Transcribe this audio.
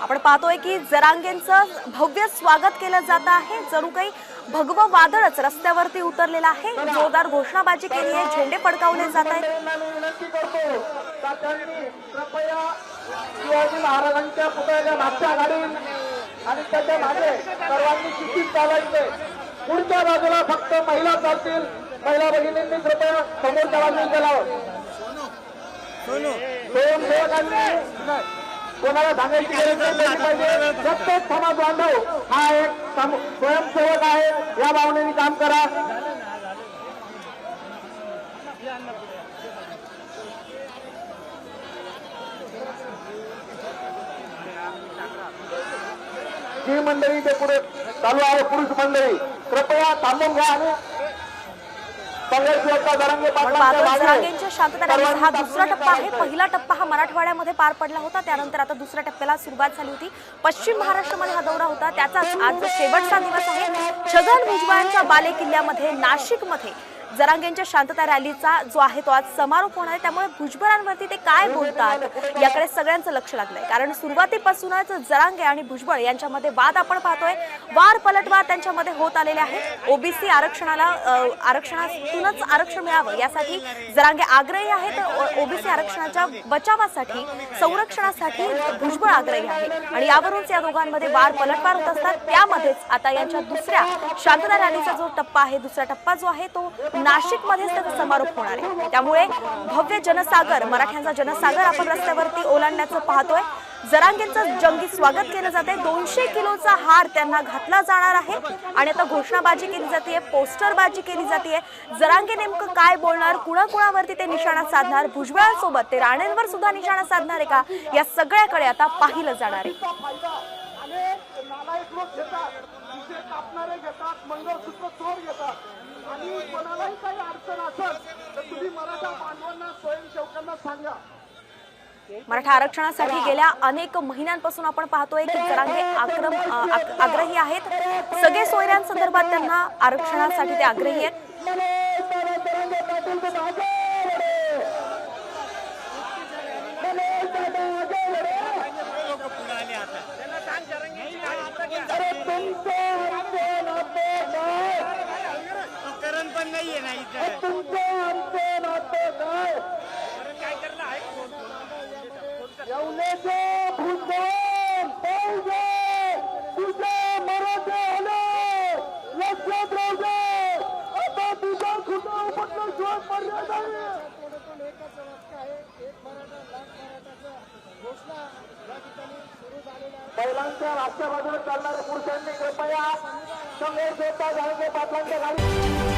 आपण पाहतोय की जरांगेंचं भव्य स्वागत केलं जात आहे. जणू काही भगवं वादळच रस्त्यावरती उतरलेलं आहे. जोरदार घोषणाबाजी केली आहे. झेंडे फडकावले जात आहेत. मी विनंती करतो का त्यांनी कृपया शिवाजी महाराजांच्या पुतळ्याच्या मागच्या गाडीत आणि त्याच्यामागे सर्वांनी शिस्तीत चालायचे पुढच्या बाजूला फक्त महिला चालतील महिला भगिनींनी कृपया समोरच्या बाजूला गेलावं स्वयंसेवकांनी कोणाला सांगायची गरज नाही पाहिजे. प्रत्येक समाज बांधव. हा एक स्वयंसेवक आहे. या भावनेने काम करा. ही मंडळी ते पुढे चालू आहे पुरुष मंडळी. कृपया थांबून घ्या आणि संघर्ष जरांगे आपण पाटलांच्या पाहतोय मागे जरांगेंच्या शांतता रॅलीचा हा दुसरा टप्पा आहे. पहिला टप्पा हा मराठवाड्यामध्ये पार पडला होता. त्यानंतर आता दुसऱ्या टप्प्याला सुरुवात झाली होती. पश्चिम महाराष्ट्रामध्ये हा दौरा होता. त्याचाच आज शेवटचा दिवस आहे छगन भुजबळांच्या बाले किल्ल्यामध्ये नाशिकमध्ये जरांगेंच्या शांतता रॅलीचा जो आहे तो आज समारोप होणार आहे. त्यामुळे भुजबळांवरती ते काय बोलतात याकडे सगळ्यांचं लक्ष लागलंय. कारण सुरुवातीपासूनच जरांगे आणि भुजबळ यांच्यामध्ये वाद आपण पाहतोय. वार पलटवार त्यांच्यामध्ये होत आलेले आहेत. ओबीसी आरक्षणाला आरक्षणातूनच आरक्षण मिळावं यासाठी जरांगे आग्रही आहेत. ओबीसी आरक्षणाच्या बचावासाठी संरक्षणासाठी भुजबळ आग्रही आहे. आणि यावरूनच या दोघांमध्ये वार पलटवार होत असतात. त्यामध्येच आता यांच्या दुसऱ्या शांतता रॅलीचा जो टप्पा आहे दुसरा टप्पा जो आहे तो नाशिकमध्येच त्याचा समारोप होणार आहे. त्यामुळे भव्य जनसागर मराठ्यांचा जनसागर आपण रस्त्यावरती ओलांडण्याचं पाहतोय. जरांगेंचं जंगी स्वागत केलं जाते दोनशे किलोचा हार त्यांना घातला जाणार आहे. आणि आता घोषणाबाजी केली जाते पोस्टरबाजी केली जाते जरांगे नेमकं काय बोलणार? कुणाकुणावरती ते निशाणा साधणार? भुजबळांसोबत ते राणेंवर सुद्धा निशाणा साधणार आहे का? या सगळ्याकडे आता पाहिलं जाणार आहे. आणि कोणालाही काही अडचण असेल तर तुम्ही मराठा बांधवांना स्वयंसेवकांना सांगा. मराठा आरक्षणासाठी गेल्या अनेक महिन्यांपासून आपण पाहतोय की जरांगे आक्रम आग्रही आहेत. सगळे सोयऱ्यांसंदर्भात त्यांना आरक्षणासाठी ते आग्रही आहेत. नाहीये ना इथं. तुमचे आमचे नाते काय? काय करलं आहे? भूतन पाहिजे. तुझे मराठे आले. लक्षात राहू दे. आता तुझा सुद्धा उपटल्याशिवाय मर्यादा नाही. महिलांच्या मागच्या बाजूला चालणाऱ्या पुरुषांनी कृपया संघर्ष होता जाणगे पाटलांच्या गाडी